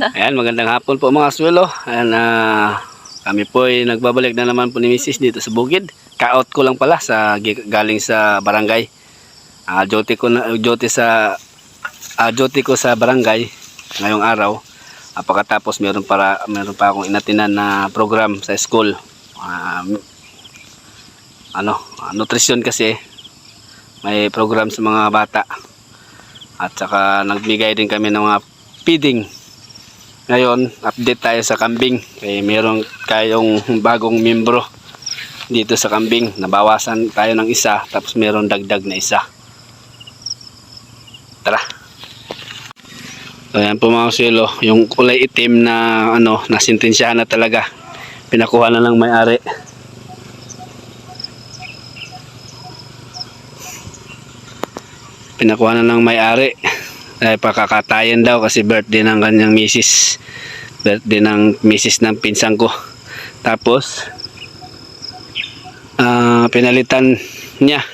Ayan, magandang hapon po mga swelo. Ayan, ah, kami po ay nagbabalik na naman po ni Mrs. dito sa bukid. Ka-out ko lang pala sa galing sa barangay. Ah, duty ko na duty sa ah, duty ko sa barangay ngayong araw. Ah, pagkatapos meron para meron pa akong inatinan na program sa school. Ah, ano, ah, nutrition kasi may program sa mga bata. At saka nagbigay din kami ng mga feeding ngayon, update tayo sa kambing. Kaya meron kayong bagong membro dito sa kambing. Nabawasan tayo ng isa, tapos meron dagdag na isa. Tara. So, ayan po mga silo, yung kulay itim na ano, nasintensyahan na talaga. Pinakuha na lang may-ari. Pinakuha na lang may-ari ay pakakatayan daw kasi birthday ng kanyang misis. Birthday ng misis ng pinsang ko. Tapos ah, pinalitan niya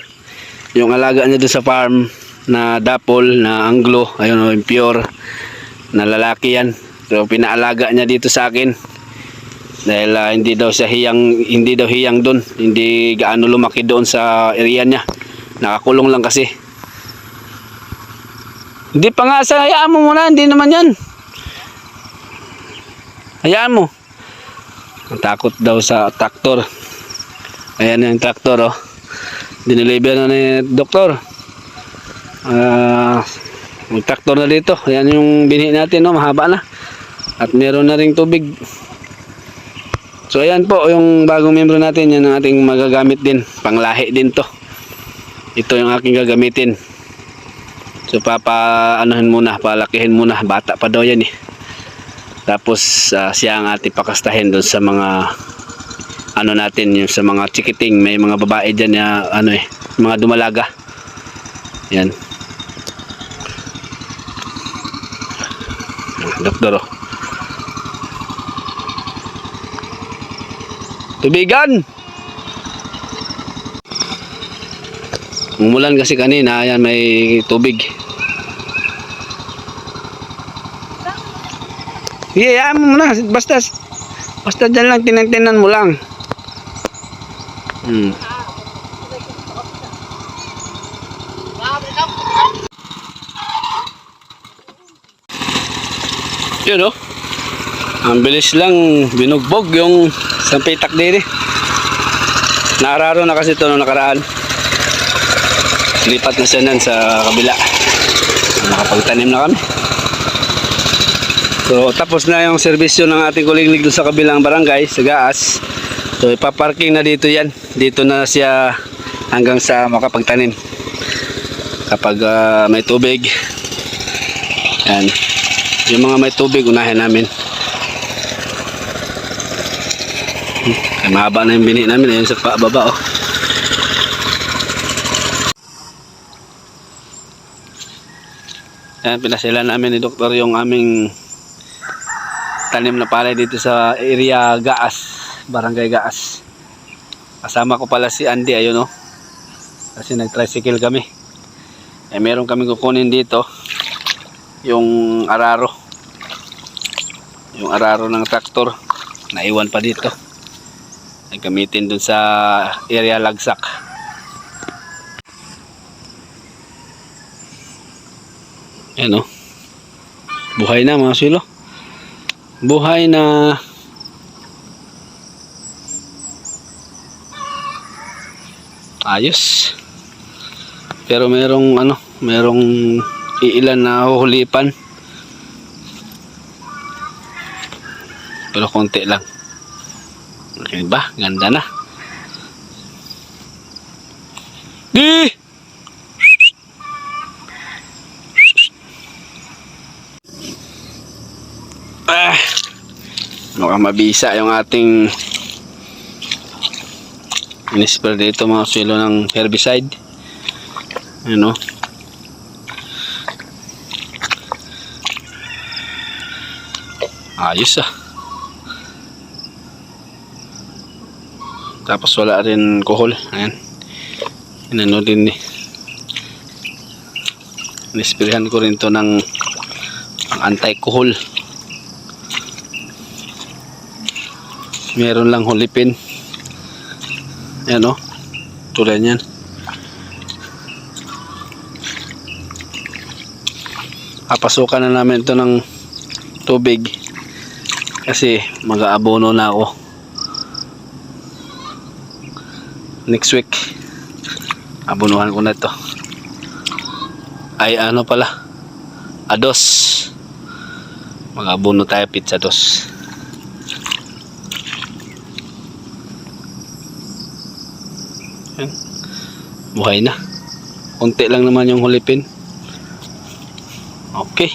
yung alaga niya doon sa farm na dapol na anglo ayun o pure na lalaki yan. So pinaalaga niya dito sa akin dahil ah, hindi daw siya hiyang hindi daw hiyang doon. Hindi gaano lumaki doon sa area niya. Nakakulong lang kasi hindi pa nga sa hayaan mo muna, hindi naman yan. Hayaan mo. Natakot daw sa traktor. Ayan yung traktor oh. Diniliver na ni doktor. Ah, may traktor na dito. Ayan yung binhi natin no, mahaba na. At meron na ring tubig. So ayan po yung bagong membro natin, yan ang ating magagamit din. Panglahi din to. Ito yung aking gagamitin. So papa anuhin muna, palakihin muna, bata pa daw yan eh. Tapos ah, siya ang ating pakastahin doon sa mga ano natin, yung sa mga chikiting, may mga babae diyan na ano eh, mga dumalaga. Yan. Doktor oh. Tubigan! Umulan kasi kanina, ayan may tubig. Yeah, mo muna. Basta, basta dyan lang, tinagtinan mo lang. Hmm. Yun oh. Ang bilis lang binugbog yung sampitak din eh. Naararo na kasi ito nung nakaraan lipat na siya nan sa kabila. Nakapagtanim na kami. So tapos na yung serbisyo ng ating kulinglig doon sa kabilang barangay sa Gaas. So ipaparking na dito yan. Dito na siya hanggang sa makapagtanim. Kapag ah, may tubig. Yan. Yung mga may tubig unahin namin. Hmm, mahaba na yung bini namin. Ayun sa pa- baba oh Ayan, pinasila namin ni Doktor yung aming tanim na palay dito sa area Gaas, Barangay Gaas. Kasama ko pala si Andy, ayun oh. Kasi nag-tricycle kami. Eh, meron kami kukunin dito yung araro. Yung araro ng traktor. Naiwan pa dito. Ay gamitin dun sa area Lagsak. Ayan o. Buhay na mga silo. Buhay na ayos. Pero merong ano, merong iilan na huhulipan. Pero konti lang. Okay ba? Ganda na. Di! Mukhang mabisa yung ating inisper dito mga silo ng herbicide. Ano? Ayos ah. Tapos wala rin kuhol. Ayan. Inano din eh. Nispirahan ko rin to ng anti-kuhol. Meron lang hulipin. Ayan o. Tulad yan. Papasukan na namin to ng tubig. Kasi mag-aabono na ako. Next week. Abunuhan ko na to. Ay ano pala. Ados. Mag-abuno tayo pizza dos. Buhay na. Kunti lang naman yung hulipin. Okay.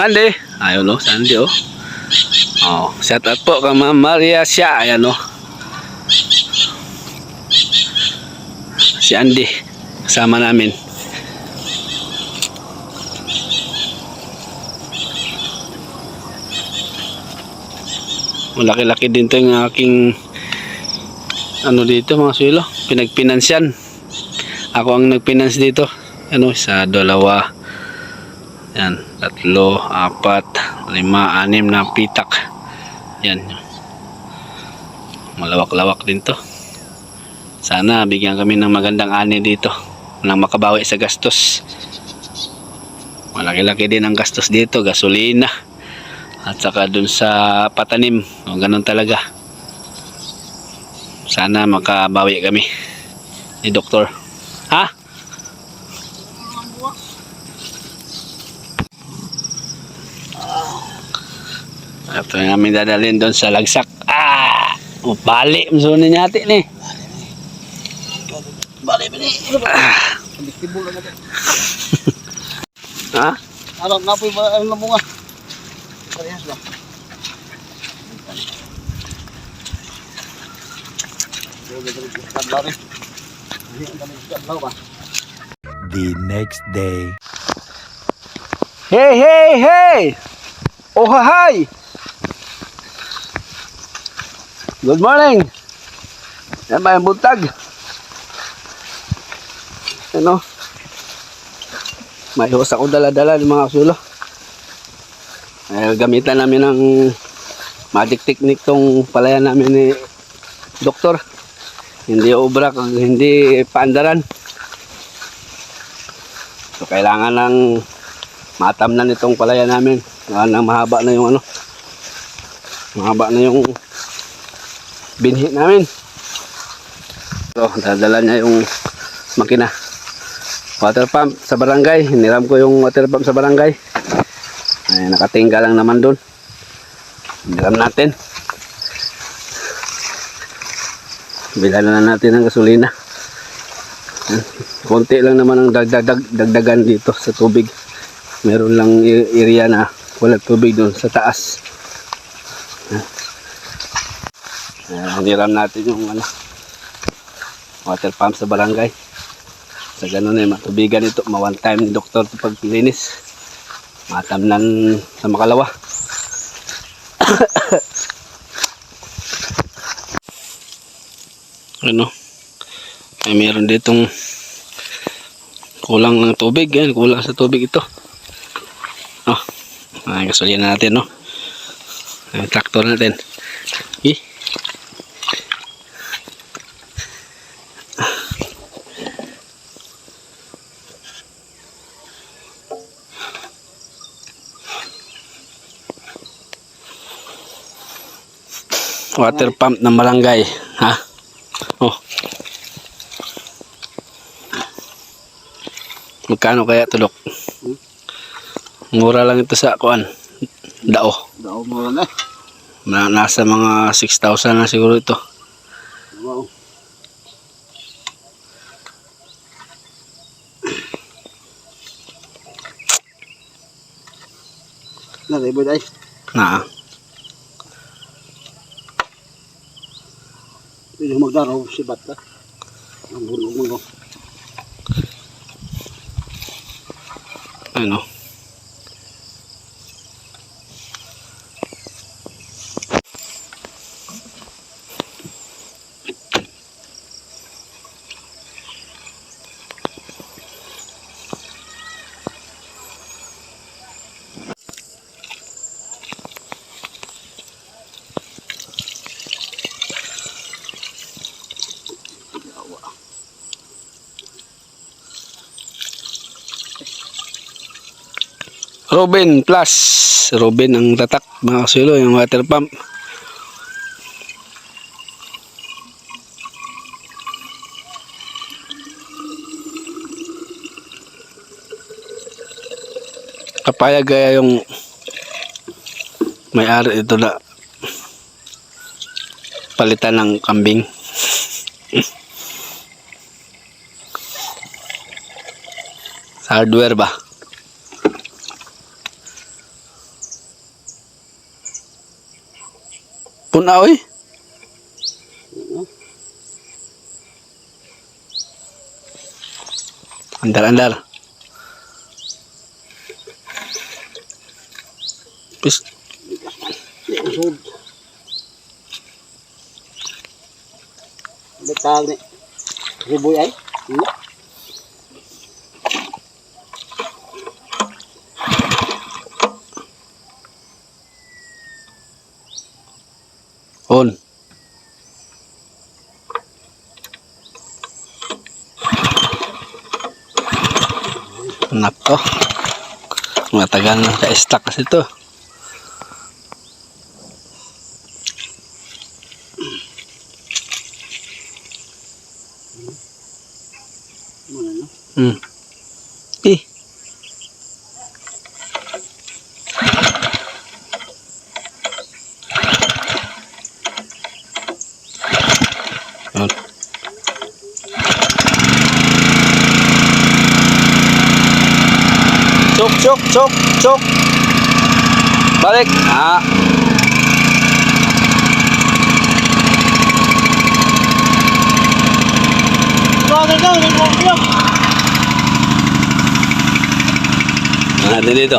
Andy. Ayun no, si Andy oh. Oh, shout out po kay Ma'am Maria siya. Ayan oh. Si Andy. Kasama namin. Malaki-laki din to yung aking ano dito mga sulo. Pinagpinansyan. Ako ang nagpinans dito. Ano, sa dalawa. Yan, tatlo, apat, lima, anim na pitak. Yan. Malawak-lawak din to. Sana bigyan kami ng magandang ani dito. Nang makabawi sa gastos. Malaki-laki din ang gastos dito. Gasolina. At saka dun sa patanim. O, ganun talaga. Sana makabawi kami. Ni doktor. Ha? Ito yung namin dadalhin doon sa lagsak. Ah! Upali. Masunin natin eh. Balik ini. Ah. Na. Ha? Arang nga po yung mga bunga. Parehas ba? the next day. Hey, hey, hey! Oh, hi! Good morning! Yan ba yung buntag? Ano? May hus ako dala-dala ng mga sulo. Eh, gamitan namin ng magic technique tong palayan namin ni doktor. Hindi obra, hindi paandaran. So, kailangan ng matam na nitong palaya namin. Gawa na mahaba na yung ano. Mahaba na yung binhi namin. So, dadala niya yung makina. Water pump sa barangay. Hiniram ko yung water pump sa barangay. Ay, nakatingga lang naman doon. Hiniram natin. Bilhan na natin ng gasolina. Konti lang naman ang dagdag, dagdagan dito sa tubig. Meron lang area na walang tubig doon sa taas. Uh, hiniram natin yung ano, water pump sa barangay. Sa ganun ay matubigan ito, ma one time ni doktor ito paglinis. Matamnan sa makalawa. ano? Ay meron ditong kulang ng tubig yan kulang sa tubig ito oh ay gasolina natin no ang traktor natin eh water pump ng barangay ha oh Magkano kaya tulok? Mura lang ito sa kuan. Dao. Daw mo na. Na, nasa mga 6,000 na siguro ito. Wow. Na, ibo dai. Na. Pwede magdaraw si Bata. Ang bulong mo. Ano? Robin Plus. Robin ang tatak mga kasulo, yung water pump. Kapayag kaya yung may-ari ito na palitan ng kambing. Hardware ba? Puna oy. Andar andar. Pis. Betal ni. Ribuy ay. Eh? Hmm. On. Nako. Matagal na ka-stack kasi ito. Muna no. Hmm. Eh. Yun. Chok, chok, chok. Balik. Ah. Mo? Ah, dito.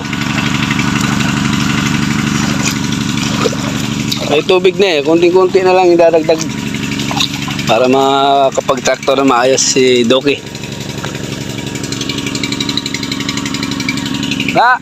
May tubig na eh. Kunting-kunti na lang idadagdag. Para makapag-tractor na maayos si Doki. Na!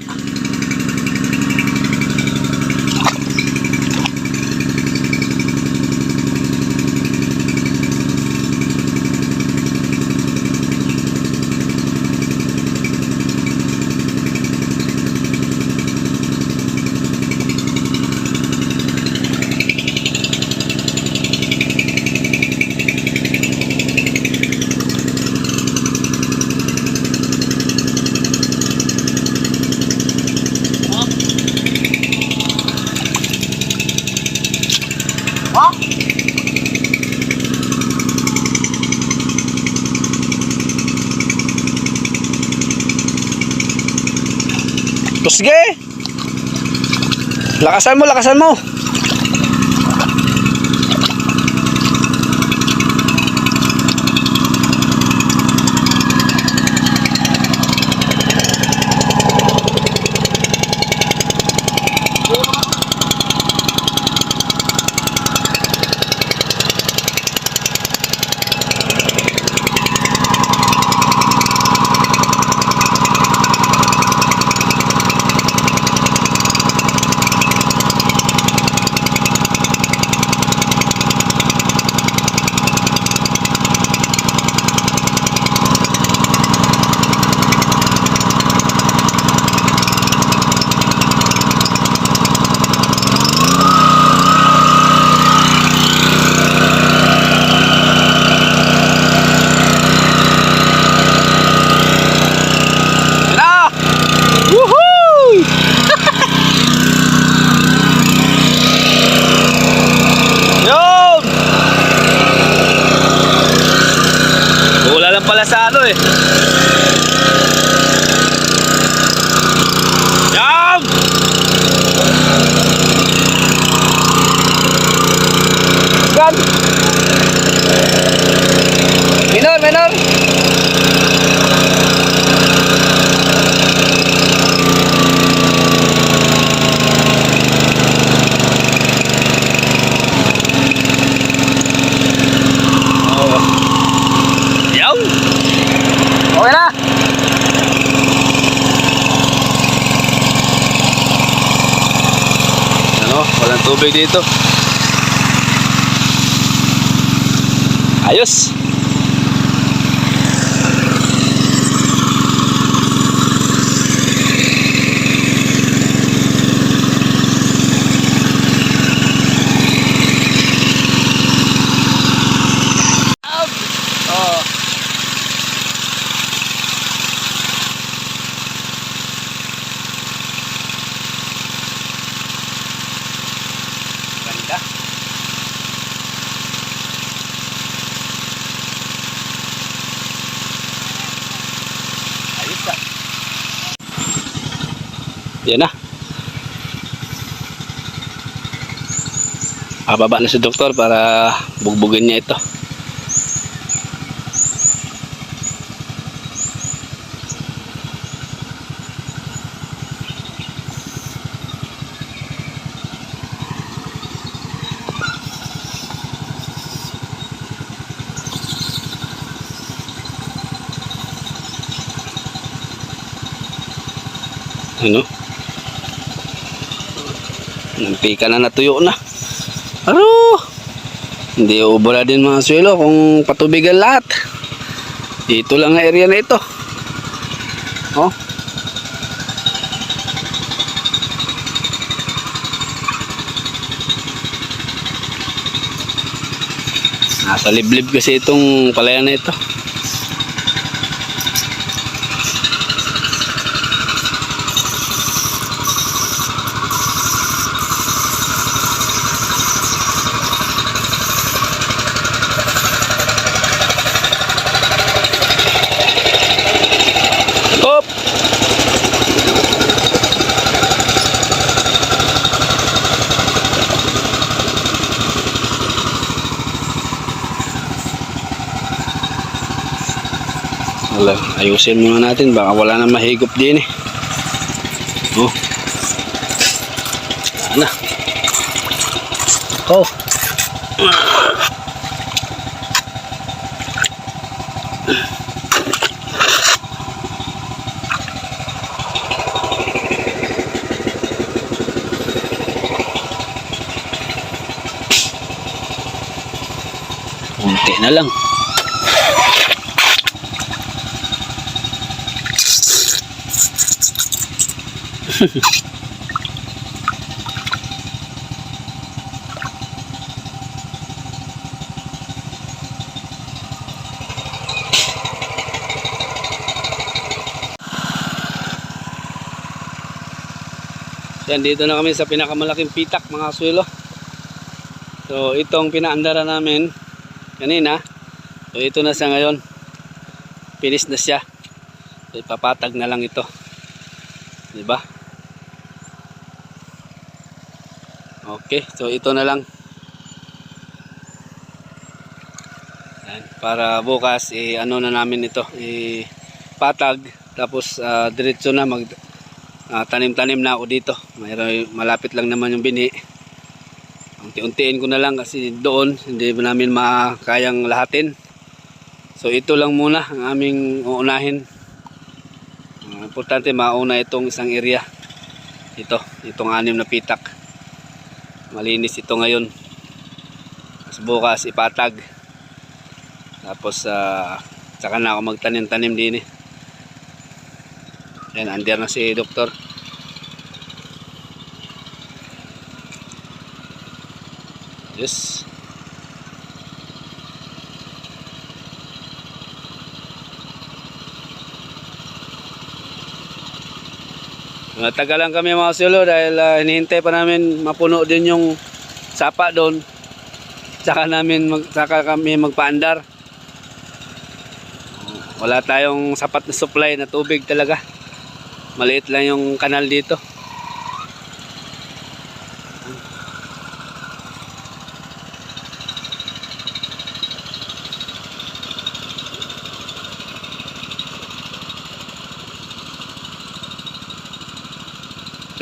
O, Sige! Lakasan mo, lakasan mo! Yan na! Woohoo! Yun! Wala lang pala sa ano eh. Yan! Gan! Minor, minor! Yaw! Okay na! Ano? Tubig dito. Ayos! Yan na. Ababa na si doktor para bugbugin niya ito. Ano? Pika na natuyo na. Aro! Hindi ubra din mga swelo kung patubigan lahat. Dito lang ang area na ito. Oh. Nasa liblib kasi itong palayan na ito. Hop! Wala, ayusin muna natin baka wala na mahigop din eh. Oh. Wala na. Oh. Unti na lang. Yan, dito na kami sa pinakamalaking pitak mga suelo. So, itong pinaandara namin kanina. So, ito na siya ngayon. Finish na siya. So, ipapatag na lang ito. Di ba? Okay, so ito na lang. Yan, para bukas eh, ano na namin ito, eh, patag tapos ah, diretso na mag ah, tanim-tanim na ako dito. Mayroon malapit lang naman yung bini. Unti-untiin ko na lang kasi doon hindi namin makayang lahatin. So ito lang muna ang aming uunahin. Ang importante mauna itong isang area. Ito, itong anim na pitak. Malinis ito ngayon. Tapos bukas ipatag. Tapos uh, saka na ako magtanim-tanim din eh. Yan, andyan na si doktor. Matagal lang kami mga silo dahil ah, hinihintay pa namin mapuno din yung sapa doon. Saka namin mag, saka kami magpaandar. Wala tayong sapat na supply na tubig talaga. Maliit lang yung kanal dito.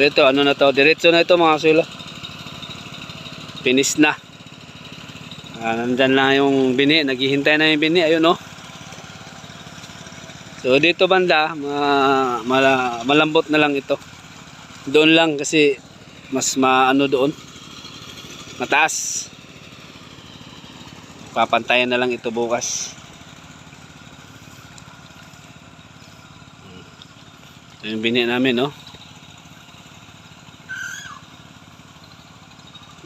So ito, ano na to? Diretso na ito mga sulo. Finish na. Ah, nandyan lang yung bini. Naghihintay na yung bini. Ayun oh. So dito banda, ma, mala, malambot na lang ito. Doon lang kasi mas maano doon. Mataas. Papantayan na lang ito bukas. Ito yung bini namin, no?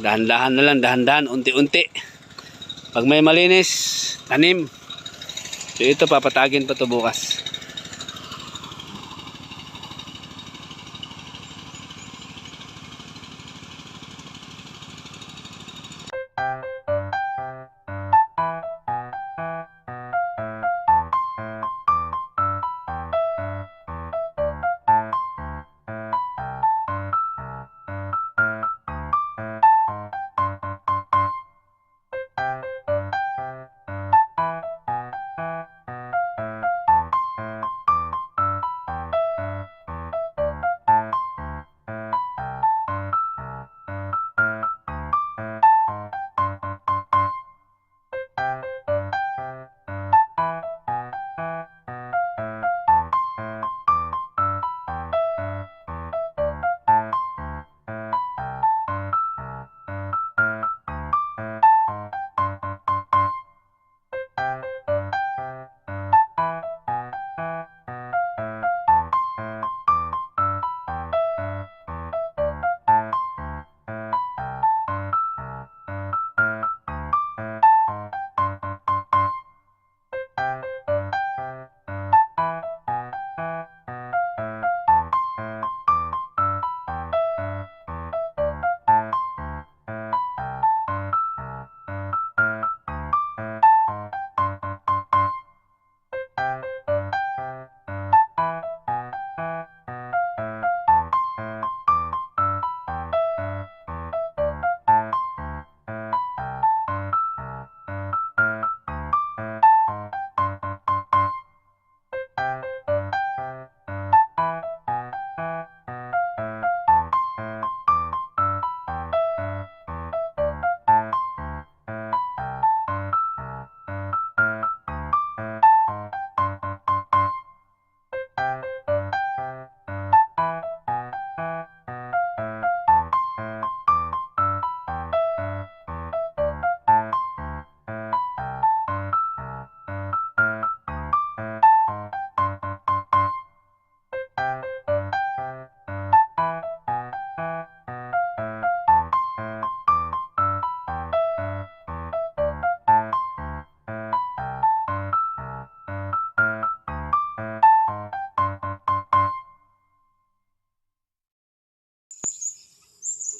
Dahan-dahan na lang, dahan-dahan, unti-unti. Pag may malinis, tanim. So ito, papatagin pa to bukas.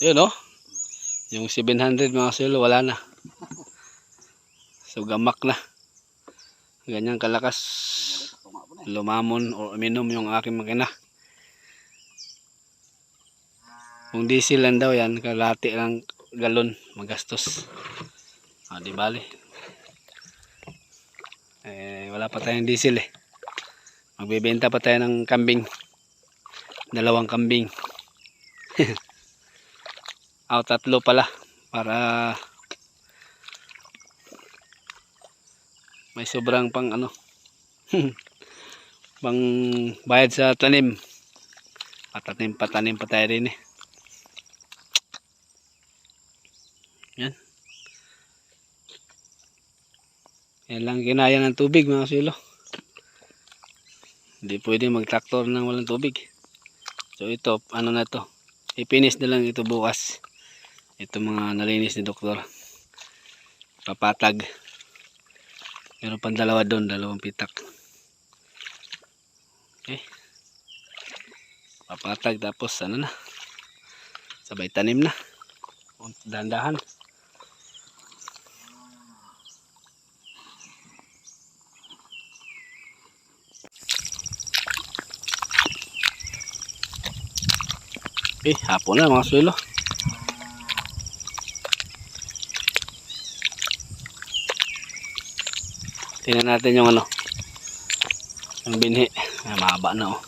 Yun oh. Yung 700 mga silo, wala na. So gamak na. Ganyan kalakas lumamon o uminom yung aking makina. Kung diesel lang daw yan, kalati lang galon magastos. Ah, di bali. Eh, wala pa tayong diesel eh. Magbebenta pa tayo ng kambing. Dalawang kambing. Aw, tatlo pala. Para may sobrang pang ano. pang bayad sa tanim. Patanim patanim pa tayo rin eh. Yan. Yan lang kinaya ng tubig mga silo. Hindi pwede mag-tractor ng walang tubig. So ito, ano na to. Ipinis na lang ito bukas. Ito mga nalinis ni doktor. Papatag. Meron pang dalawa doon, dalawang pitak. Okay. Papatag tapos ano na. Sabay tanim na. Dandahan. Okay, hapon na mga suelo. Tingnan natin yung ano. Yung binhi. Ay, mahaba na oh.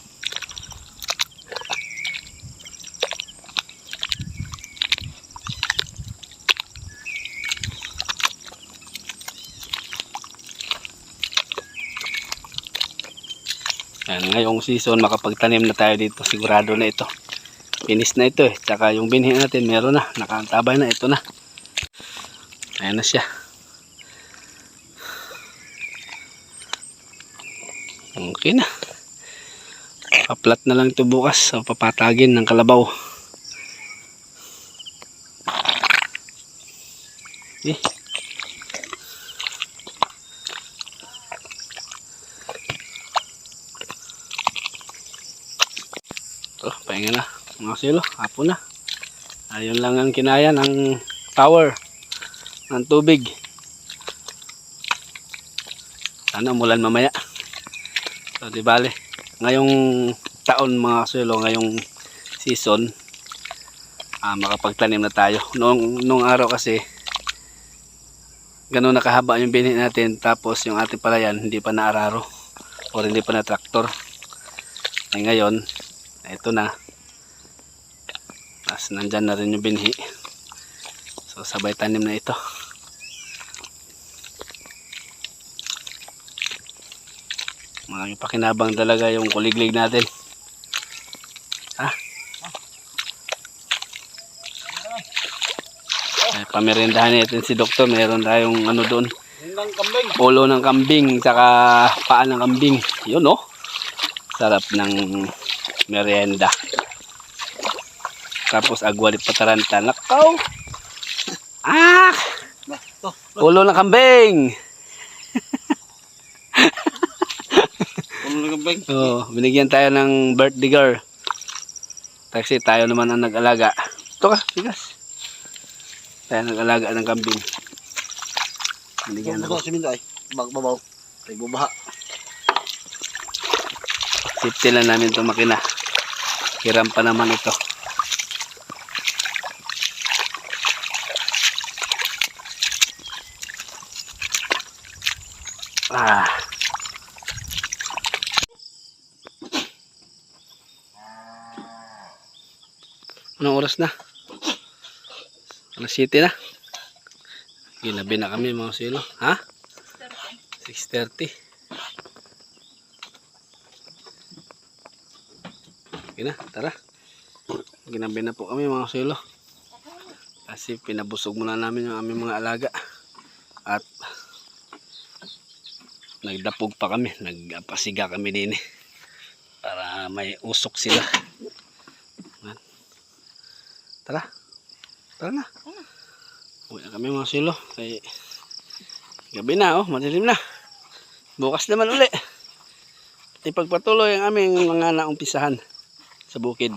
Yan, ngayong season makapagtanim na tayo dito. Sigurado na ito. Finish na ito eh. Tsaka yung binhi natin meron na. Nakaantabay na. Ito na. Ayan na siya. Okay na. Paplat na lang ito bukas. So, papatagin ng kalabaw. Eh. Ito, pahinga na. Mga silo, hapon na. Ayun lang ang kinaya ng power ng tubig. Sana umulan mamaya. So, di bale. Ngayong taon mga silo, ngayong season, ah, makapagtanim na tayo. Noong, noong araw kasi, ganun nakahaba yung binhi natin. Tapos yung ating palayan, hindi pa naararo. O hindi pa na traktor. Ay ngayon, ito na. Tapos nandyan na rin yung binhi. So sabay tanim na ito. Mga pakinabang talaga yung kuliglig natin. Ha? Ay, pamirindahan natin si doktor. Meron tayong ano doon. Ulo ng kambing, saka paa ng kambing. Yun oh. Sarap ng merienda. Tapos agwalit pataranta. Nakaw! Ah! Ulo ng kambing! Kambing. Oh, binigyan tayo ng birthday girl. Kasi tayo naman ang nag-alaga. Ito ka, bigas. Tayo nag-alaga ng kambing. Binigyan ako. si Minday. Bagbabaw. Kay bubaha. Safety lang namin ito makina. Hiram pa naman ito. Ah. Anong oras na? Alas 7 na. Ginabi na kami mga silo. Ha? 6.30. Okay na, tara. Ginabi na po kami mga silo. Kasi pinabusog muna namin yung aming mga alaga. At nagdapog pa kami. Nagpasiga kami din eh. Para may usok sila. Yan. Tara. Tara na. Uwi na kami mga silo. Kay gabi na oh, madilim na. Bukas naman uli. Ipagpatuloy ang aming mga naumpisahan sa bukid.